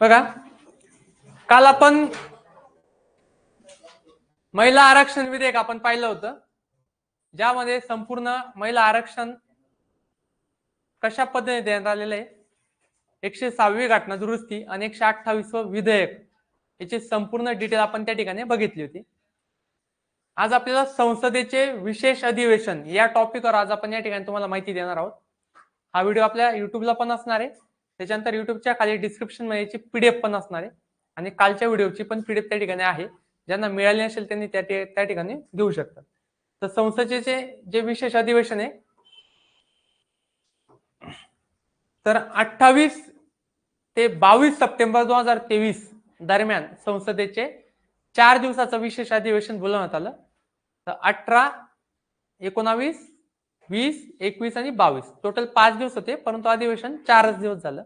बघा. काल आपण महिला आरक्षण विधेयक आपण पाहिलं होतं. ज्यामध्ये संपूर्ण महिला आरक्षण कशा पद्धतीने देण्यात आलेलं आहे? एकशे सहावी घटना दुरुस्ती आणि एकशे अठ्ठावीस विधेयक याची संपूर्ण डिटेल आपण त्या ठिकाणी बघितली होती. आज आपल्याला संसदेचे विशेष अधिवेशन या टॉपिकवर आज आपण या ठिकाणी तुम्हाला माहिती देणार आहोत. हा व्हिडिओ आपल्या युट्यूबला पण असणार आहे. त्याच्यानंतर युट्यूबच्या खाली डिस्क्रिप्शनमध्ये याची पीडीएफ पण असणार आहे. आणि कालच्या व्हिडिओची पण पीडीएफ त्या ठिकाणी आहे. ज्यांना मिळाली नसेल त्यांनी त्या त्या ठिकाणी घेऊ शकतात. तर संसदेचे जे विशेष अधिवेशन आहे तर अठ्ठावीस ते बावीस सप्टेंबर दोन हजार तेवीस दरम्यान संसदेचे चार दिवसाचं विशेष अधिवेशन बोलवण्यात आलं. तर अठरा एकोणावीस वीस एकवीस आणि बावीस. टोटल पाच दिवस होते परंतु अधिवेशन चारच दिवस झालं.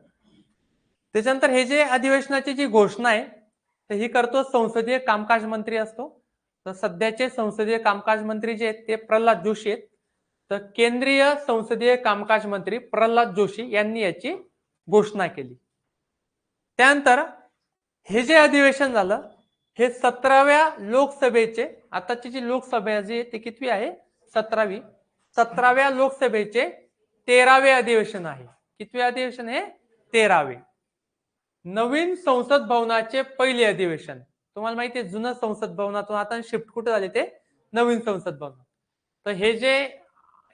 त्याच्यानंतर हे जे अधिवेशनाची जी घोषणा आहे तर ही करतो संसदीय कामकाज मंत्री असतो. तर सध्याचे संसदीय कामकाज मंत्री जे आहेत ते प्रल्हाद जोशी आहेत. तर केंद्रीय संसदीय कामकाज मंत्री प्रल्हाद जोशी यांनी याची घोषणा केली. त्यानंतर हे जे अधिवेशन झालं हे सतराव्या लोकसभेचे आताची जी लोकसभा जी आहे ती कितवी आहे? सतरावी. सतराव्या लोकसभेचे तेरावे अधिवेशन आहे. कितवे अधिवेशन हे तेरावे. नवीन संसद भवनाचे पहिले अधिवेशन. तुम्हाला माहिती आहे जुनं संसद भवनातून आता शिफ्ट कुठे झाले ते? नवीन संसद भवन. तर हे जे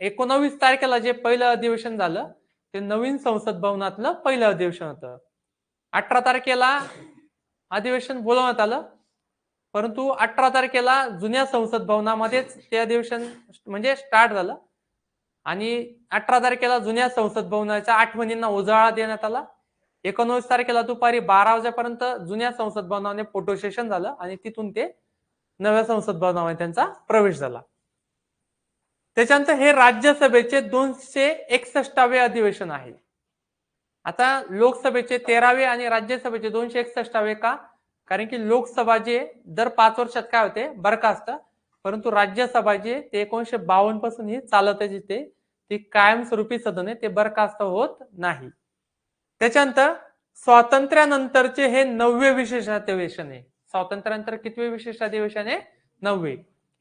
एकोणावीस तारखेला जे पहिलं अधिवेशन झालं ते नवीन संसद भवनातलं पहिलं अधिवेशन होतं. अठरा तारखेला अधिवेशन बोलवण्यात आलं परंतु अठरा तारखेला जुन्या संसद भवनामध्येच ते अधिवेशन म्हणजे स्टार्ट झालं. आणि अठरा तारखेला जुन्या संसद भवनाच्या आठवणींना उजाळा देण्यात आला. एकोणवीस तारखेला दुपारी बारा वाजेपर्यंत जुन्या संसद भवनाने फोटो सेशन झालं आणि तिथून ते नव्या संसद भवनामध्ये त्यांचा प्रवेश झाला. त्याच्यानंतर हे राज्यसभेचे दोनशे एकसष्टावे अधिवेशन आहे. आता लोकसभेचे तेरावे आणि राज्यसभेचे दोनशे एकसष्टावे का? कारण की लोकसभा जे दर पाच वर्षात काय होते? बरखास्त. परंतु राज्यसभा जे ते एकोणीशे बावन्नपासून ही चालतच जिथे ती कायमस्वरूपी सदन आहे ते बरखास्त होत नाही. त्याच्यानंतर स्वातंत्र्यानंतरचे हे नववे विशेष अधिवेशन आहे. स्वातंत्र्यानंतर कितवे विशेष अधिवेशन आहे? नववे.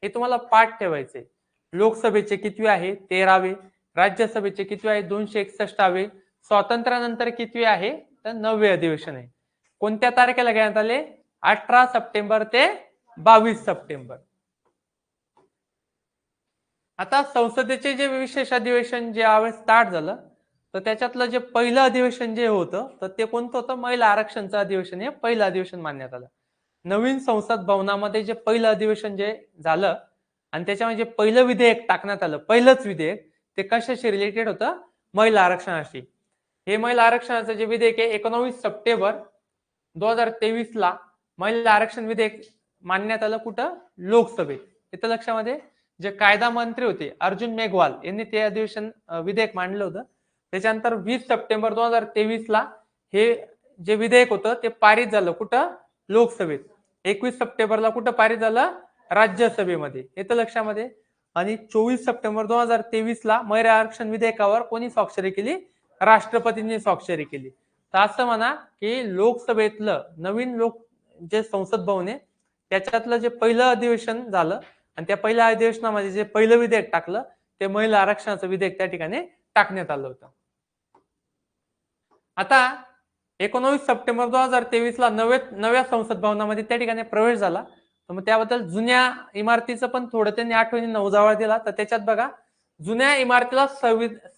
हे तुम्हाला पाठ ठेवायचे. लोकसभेचे कितवे आहे? तेरावे. राज्यसभेचे कितवे आहे? दोनशे एकसष्टावे. स्वातंत्र्यानंतर कितवे आहे? तर नववे अधिवेशन आहे. कोणत्या तारखेला घेण्यात आले? अठरा सप्टेंबर ते बावीस सप्टेंबर. आता संसदेचे जे विशेष अधिवेशन जे यावेळेस स्टार्ट झालं तर त्याच्यातलं जे पहिलं अधिवेशन जे होतं तर ते कोणतं होतं? महिला आरक्षणचं अधिवेशन हे पहिलं अधिवेशन मानण्यात आलं. नवीन संसद भवनामध्ये जे पहिलं अधिवेशन जे झालं आणि त्याच्यामध्ये जे पहिलं विधेयक टाकण्यात आलं पहिलंच विधेयक ते कशाशी रिलेटेड होतं? महिला आरक्षणाशी. हे महिला आरक्षणाचं जे विधेयक आहे एकोणावीस सप्टेंबर दोन हजार तेवीस ला महिला आरक्षण विधेयक मानण्यात आलं कुठं? लोकसभेत. इथं लक्षामध्ये? जे कायदा मंत्री होते अर्जुन मेघवाल यांनी ते अधिवेशन विधेयक मांडलं होतं. त्याच्यानंतर वीस सप्टेंबर दोन हजार तेवीस ला हे जे विधेयक होतं ते पारित झालं कुठं? लोकसभेत. एकवीस सप्टेंबरला कुठं पारित झालं? राज्यसभेमध्ये. येतं लक्षामध्ये. आणि चोवीस सप्टेंबर दोन हजार तेवीस ला महिला आरक्षण विधेयकावर कोणी स्वाक्षरी केली? राष्ट्रपतींनी स्वाक्षरी केली. तर असं म्हणा की लोकसभेतलं नवीन लोक जे संसद भवन आहे त्याच्यातलं जे पहिलं अधिवेशन झालं आणि त्या पहिल्या अधिवेशनामध्ये जे पहिलं विधेयक टाकलं ते महिला आरक्षणाचं विधेयक त्या ठिकाणी टाकण्यात आलं होतं. आता एकोणवीस सप्टेंबर दोन हजार तेवीस ला नव्या नव्या संसद भवनामध्ये त्या ठिकाणी प्रवेश झाला. तर मग त्याबद्दल जुन्या इमारतीचं पण थोडं त्यांनी आठवणी नवजावळ दिला. तर त्याच्यात बघा जुन्या इमारतीला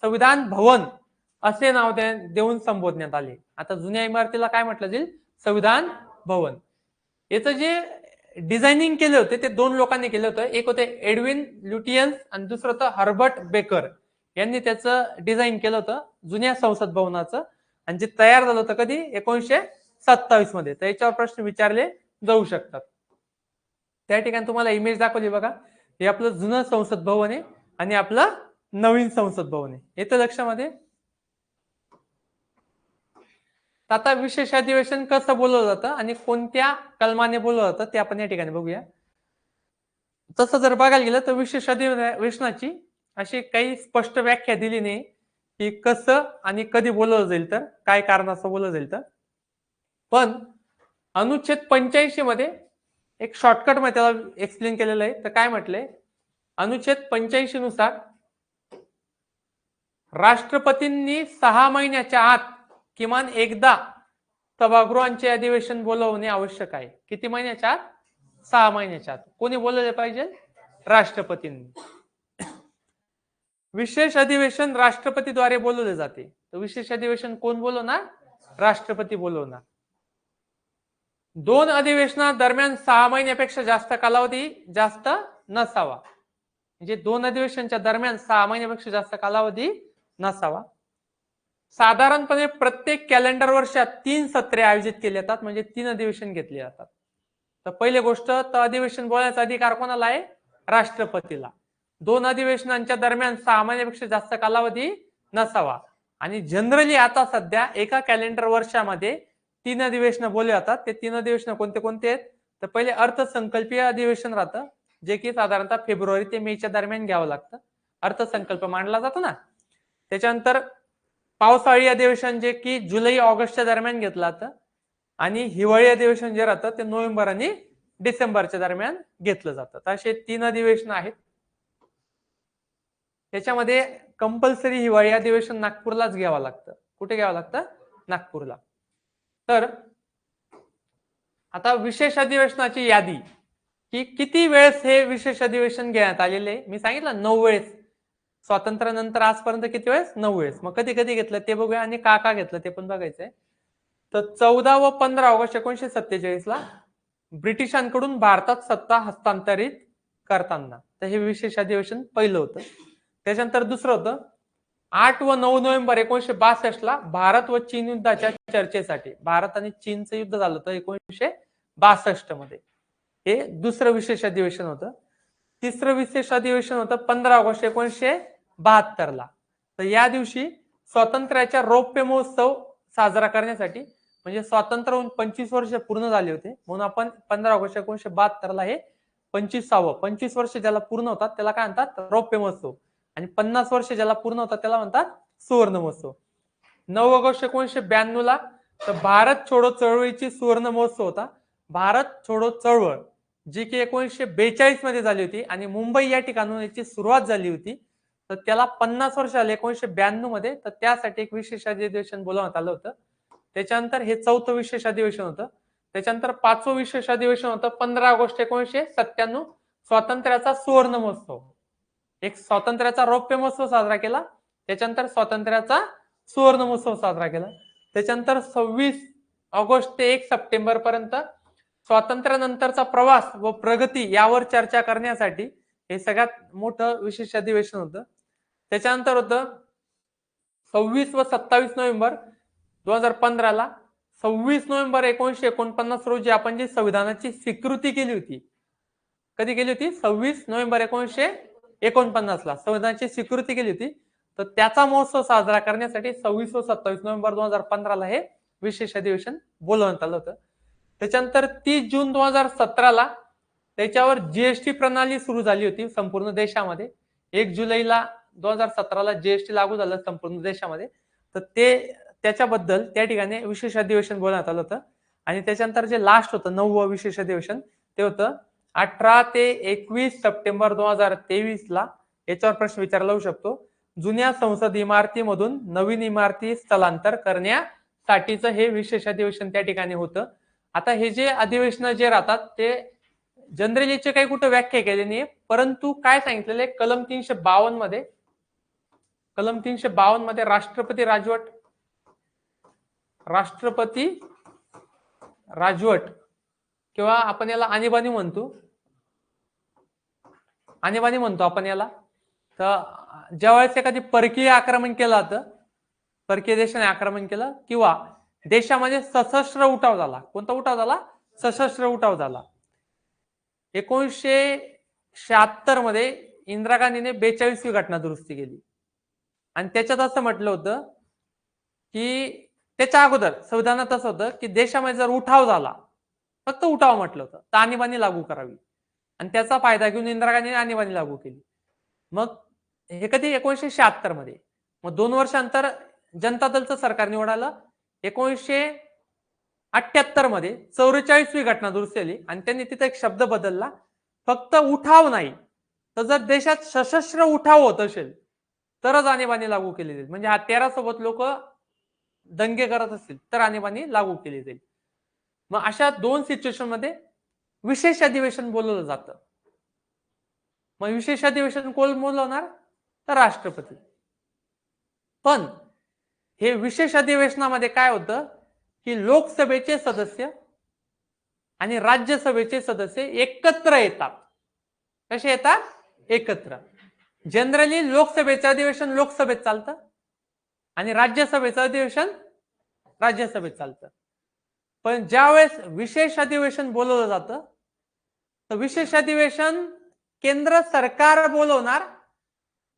संविधान भवन असे नाव दे- देऊन संबोधण्यात आले. आता जुन्या इमारतीला काय म्हटलं जाईल? संविधान भवन. याचं जे डिझायनिंग केले होते ते दोन लोकांनी केलं होतं. एक होते एडविन ल्युटियन्स आणि दुसरं होतं हर्बर्ट बेकर. यांनी त्याचं डिझाईन केलं होतं जुन्या संसद भवनाचं. आणि जे तयार झालं होतं कधी? एकोणीशे सत्तावीसमध्ये. तर याच्यावर प्रश्न विचारले जाऊ शकतात. त्या ठिकाणी तुम्हाला इमेज दाखवली बघा. हे आपलं जुनं संसद भवन आहे आणि आपलं नवीन संसद भवन आहे. येतं लक्षामध्ये? तर आता विशेष अधिवेशन कसं बोलवलं जातं आणि कोणत्या कलमाने बोलवलं जातं ते आपण या ठिकाणी बघूया. तसं जर बघायला गेलं तर विशेष अधिवेशनाची अशी काही स्पष्ट व्याख्या दिली नाही की कसं आणि कधी बोलवलं जाईल तर काय कारण असं बोललं जाईल तर. पण अनुच्छेद पंच्याऐंशी मध्ये एक शॉर्टकटमध्ये त्याला एक्सप्लेन केलेलं आहे. तर काय म्हटलंय? अनुच्छेद पंच्याऐंशी नुसार राष्ट्रपतींनी सहा महिन्याच्या आत किमान एकदा सभागृहांचे अधिवेशन बोलवणे आवश्यक आहे. किती महिन्याच्या आत? सहा महिन्याच्या आत. कोणी बोलवले पाहिजे? राष्ट्रपतींनी. विशेष अधिवेशन राष्ट्रपतीद्वारे बोलवले जाते. तर विशेष अधिवेशन कोण बोलवणार? राष्ट्रपती बोलवणार. दोन अधिवेशना दरम्यान सहा महिन्यापेक्षा जास्त कालावधी जास्त नसावा. म्हणजे दोन अधिवेशनच्या दरम्यान सहा महिन्यापेक्षा जास्त कालावधी नसावा. साधारणपणे प्रत्येक कॅलेंडर वर्षात तीन सत्रे आयोजित केली जातात म्हणजे तीन अधिवेशन घेतले जातात. तर पहिली गोष्ट तर अधिवेशन बोलण्याचा अधिकार कोणाला आहे? राष्ट्रपतीला. दोन अधिवेशनांच्या दरम्यान सहा महिन्यापेक्षा जास्त कालावधी नसावा. आणि जनरली आता सध्या एका कॅलेंडर वर्षामध्ये तीन अधिवेशन बोलले जातात. ते तीन अधिवेशन कोणते कोणते आहेत? तर पहिले अर्थसंकल्पीय अधिवेशन राहतं जे की साधारणतः फेब्रुवारी ते मेच्या दरम्यान घ्यावं लागतं. अर्थसंकल्प मांडला जातो ना. त्याच्यानंतर पावसाळी अधिवेशन जे की जुलै ऑगस्टच्या दरम्यान घेतलं जातं आणि हिवाळी अधिवेशन जे राहतं ते नोव्हेंबर आणि डिसेंबरच्या दरम्यान घेतलं जातं. तर असे तीन अधिवेशन आहेत. त्याच्यामध्ये कंपल्सरी हिवाळी अधिवेशन नागपूरलाच घ्यावं लागतं. कुठे घ्यावं लागतं? नागपूरला. तर आता विशेष अधिवेशनाची यादी की किती वेळेस हे विशेष अधिवेशन घेण्यात आलेले मी सांगितलं नऊ वेळेस. स्वातंत्र्यानंतर आजपर्यंत किती वेळेस? नऊ वेळेस. मग कधी कधी घेतलं ते बघूया. आणि का का घेतलं ते पण बघायचंय. तर चौदा व पंधरा ऑगस्ट एकोणीशे सत्तेचाळीस ला ब्रिटिशांकडून भारतात सत्ता हस्तांतरित करताना. तर हे विशेष अधिवेशन पहिलं होतं. त्याच्यानंतर दुसरं होतं. आठ व नऊ नोव्हेंबर एकोणीशे बासष्ट ला भारत व चीन युद्धाच्या चर्चेसाठी भारत आणि चीनचं युद्ध झालं होतं एकोणीसशे बासष्टमध्ये. हे दुसरं विशेष अधिवेशन होतं. तिसरं विशेष अधिवेशन होतं पंधरा ऑगस्ट एकोणीसशे बहात्तर ला तर या दिवशी स्वातंत्र्याच्या रौप्य महोत्सव साजरा करण्यासाठी म्हणजे स्वातंत्र्य होऊन पंचवीस वर्ष पूर्ण झाले होते. म्हणून आपण पंधरा ऑगस्ट एकोणीशे बहात्तर ला हे पंचवीसावं पंचवीस वर्ष ज्याला पूर्ण होतात त्याला काय म्हणतात? रौप्य महोत्सव. आणि पन्नास वर्ष ज्याला पूर्ण होतात त्याला म्हणतात सुवर्ण महोत्सव. नऊ ऑगस्ट एकोणीसशे ब्याण्णव ला तर भारत छोडो चळवळीची सुवर्ण महोत्सव होता. भारत छोडो चळवळ जी की एकोणीसशे बेचाळीसमध्ये झाली होती आणि मुंबई या ठिकाणून याची सुरुवात झाली होती. तर त्याला पन्नास वर्ष आले एकोणीशे ब्याण्णवमध्ये. तर त्यासाठी एक विशेष अधिवेशन बोलवण्यात आलं होतं. त्याच्यानंतर हे चौथं विशेष अधिवेशन होतं. त्याच्यानंतर पाचवं विशेष अधिवेशन होतं पंधरा ऑगस्ट एकोणीशे सत्त्याण्णव. स्वातंत्र्याचा सुवर्ण महोत्सव. एक स्वातंत्र्याचा रौप्य महोत्सव साजरा केला. त्याच्यानंतर स्वातंत्र्याचा सुवर्ण महोत्सव साजरा केला. त्याच्यानंतर सव्वीस ऑगस्ट ते एक सप्टेंबर पर्यंत स्वातंत्र्यानंतरचा प्रवास व प्रगती यावर चर्चा करण्यासाठी हे सगळ्यात मोठं विशेष अधिवेशन होतं. त्याच्यानंतर होतं सव्वीस व सत्तावीस नोव्हेंबर दोन हजार पंधराला सव्वीस नोव्हेंबर एकोणीसशे एकोणपन्नास रोजी आपण जी संविधानाची स्वीकृती केली होती कधी केली होती? सव्वीस नोव्हेंबर एकोणीसशे एकोणपन्नास ला संविधानाची स्वीकृती केली होती. तर त्याचा महोत्सव साजरा करण्यासाठी सव्वीस व सत्तावीस नोव्हेंबर दोन हजार पंधराला हे विशेष अधिवेशन बोलवण्यात आलं होतं. त्याच्यानंतर तीस जून दोन हजार सतराला त्याच्यावर जीएसटी प्रणाली सुरू झाली होती संपूर्ण देशामध्ये. एक जुलैला दोन हजार सतराला जीएसटी लागू झालं संपूर्ण देशामध्ये. तर ते त्याच्याबद्दल त्या ठिकाणी विशेष अधिवेशन बोलण्यात आलं होतं. आणि त्याच्यानंतर जे लास्ट होतं नववं विशेष अधिवेशन ते होतं अठरा ते एकवीस सप्टेंबर दोन हजार तेवीस ला याच्यावर प्रश्न विचारला जाऊ शकतो. जुन्या संसद इमारतीमधून नवीन इमारती स्थलांतर करण्यासाठीचं हे विशेष अधिवेशन त्या ठिकाणी होतं. आता हे जे अधिवेशन जे राहतात ते जनरलीचे काही कुठं व्याख्या केली नाही परंतु काय सांगितलेलं आहे कलम तीनशे बावन्नमध्ये कलम तीनशे बावन्नमध्ये राष्ट्रपती राजवट राष्ट्रपती राजवट किंवा आपण याला आणीबाणी म्हणतो. आणीबाणी म्हणतो आपण याला. तर ज्यावेळेस एखादी परकीय आक्रमण केलं जातं परकीय देशाने आक्रमण केलं किंवा देशामध्ये सशस्त्र उठाव झाला. कोणता उठाव झाला? सशस्त्र उठाव झाला. एकोणीसशे शहात्तरमध्ये इंदिरा गांधीने बेचाळीसवी घटना दुरुस्ती केली. आणि त्याच्यात असं म्हटलं होतं की त्याच्या अगोदर संविधानात असं होतं की देशामध्ये जर उठाव झाला फक्त उठाव म्हटलं होतं तर आणीबाणी लागू करावी. आणि त्याचा फायदा घेऊन इंदिरा गांधीने आणीबाणी लागू केली. मग हे कधी? एकोणीसशे शहात्तरमध्ये. मग दोन वर्षांतर जनता दलचं सरकार निवडालं. एकोणीसशे अठ्याहत्तरमध्ये चौवेचाळीसवी घटना दुरुस्त केली आणि त्यांनी तिथे एक शब्द बदलला. फक्त उठाव नाही तर जर देशात सशस्त्र उठाव होत असेल तरच आणीबाणी लागू केली जाईल. म्हणजे हा तेरा सोबत लोक दंगे करत असतील तर आणीबाणी लागू केली जाईल. मग अशा दोन सिच्युएशनमध्ये विशेष अधिवेशन बोलवलं जातं. मग विशेष अधिवेशन कोण बोलवणार? तर राष्ट्रपती. पण हे विशेष अधिवेशनामध्ये काय होतं? की लोकसभेचे सदस्य आणि राज्यसभेचे सदस्य एकत्र येतात. कसे येतात? एकत्र. जनरली लोकसभेचं अधिवेशन लोकसभेत चालतं आणि राज्यसभेचं अधिवेशन राज्यसभेत चालतं. पण ज्यावेळेस विशेष अधिवेशन बोलवलं जातं तर विशेष अधिवेशन केंद्र सरकार बोलवणार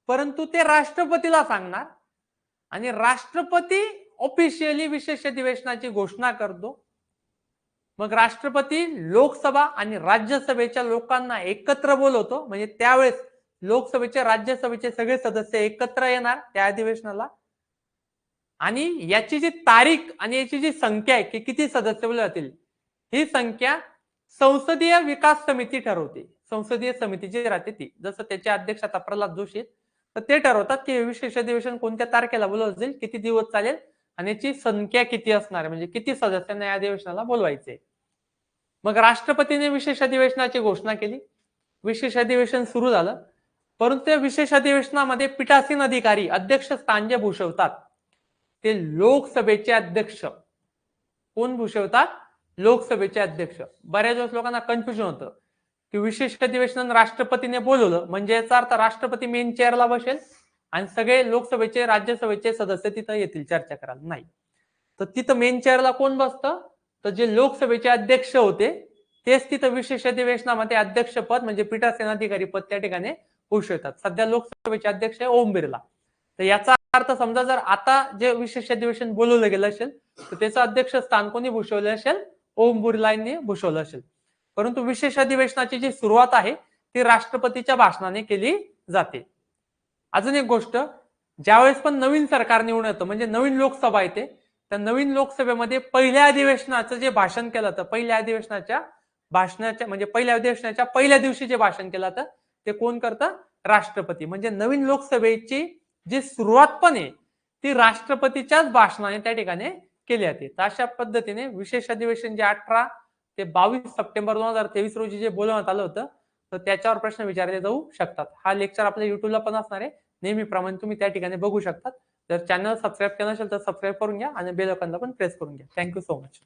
परंतु ते राष्ट्रपतीला सांगणार आणि राष्ट्रपती ऑफिशियली विशेष अधिवेशनाची घोषणा करतो. मग राष्ट्रपती लोकसभा आणि राज्यसभेच्या लोकांना एकत्र बोलवतो म्हणजे त्यावेळेस लोकसभेचे राज्यसभेचे सगळे सदस्य एकत्र येणार त्या अधिवेशनाला. आणि याची जी तारीख आणि याची जी संख्या आहे की किती सदस्य बोलले जातील ही संख्या संसदीय विकास समिती ठरवते. संसदीय समिती जी राहते ती. जसं त्याचे अध्यक्ष आता प्रल्हाद जोशी तर ते ठरवतात की विशेष अधिवेशन कोणत्या तारखेला बोलवलं जाईल किती दिवस चालेल आणि याची संख्या किती असणार आहे म्हणजे किती सदस्यांना या अधिवेशनाला बोलवायचे मग राष्ट्रपतीने विशेष अधिवेशनाची घोषणा केली. विशेष अधिवेशन सुरू झालं. परंतु त्या विशेष अधिवेशनामध्ये पीठासीन अधिकारी अध्यक्ष स्थान जे भूषवतात. ते लोकसभेचे अध्यक्ष. कोण भूषवतात? लोकसभेचे अध्यक्ष. बऱ्याच वेळेस लोकांना कन्फ्युजन होतं. की विशेष अधिवेशन राष्ट्रपतीने बोलवलं म्हणजे याचा अर्थ राष्ट्रपती मेन चेअरला बसेल आणि सगळे लोकसभेचे राज्यसभेचे सदस्य तिथं येतील चर्चा करायला. नाही. तर तिथं मेन चेअरला कोण बसतं? तर जे लोकसभेचे अध्यक्ष होते तेच तिथं विशेष अधिवेशनामध्ये अध्यक्षपद म्हणजे पीठासेनाधिकारी पद त्या ठिकाणी भूषवतात सध्या लोकसभेचे अध्यक्ष आहे ओम बिर्ला. तर याचा अर्थ समजा जर आता जे विशेष अधिवेशन बोलवलं गेलं असेल तर त्याचं अध्यक्ष स्थान कोणी भूषवलं असेल? ओम बिर्ला यांनी भूषवलं असेल. परंतु विशेष अधिवेशनाची जी सुरुवात आहे ती राष्ट्रपतीच्या भाषणाने केली जाते. अजून एक गोष्ट ज्यावेळेस पण नवीन सरकार निवडून येतं म्हणजे नवीन लोकसभा येते त्या नवीन लोकसभेमध्ये पहिल्या अधिवेशनाचं जे भाषण केलं जातं पहिल्या अधिवेशनाच्या भाषणाच्या म्हणजे पहिल्या अधिवेशनाच्या पहिल्या दिवशी जे भाषण केलं जातं ते कोण करतं? राष्ट्रपती. म्हणजे नवीन लोकसभेची जी सुरुवात पण आहे ती राष्ट्रपतीच्याच भाषणाने त्या ठिकाणी केली जाते. तर अशा पद्धतीने विशेष अधिवेशन जे अठरा ते बावीस सप्टेंबर दोन हजार तेवीस रोजी जे बोलवण्यात आलं होतं तर त्याच्यावर प्रश्न विचारले जाऊ शकतात. हा लेक्चर आपल्या युट्यूबला पण असणार आहे. नेहमीप्रमाणे तुम्ही त्या ठिकाणी बघू शकतात. जर चॅनल सबस्क्राईब केलं असेल तर सबस्क्राईब करून घ्या आणि बेल आयकॉनला पण प्रेस करून घ्या. Thank you so much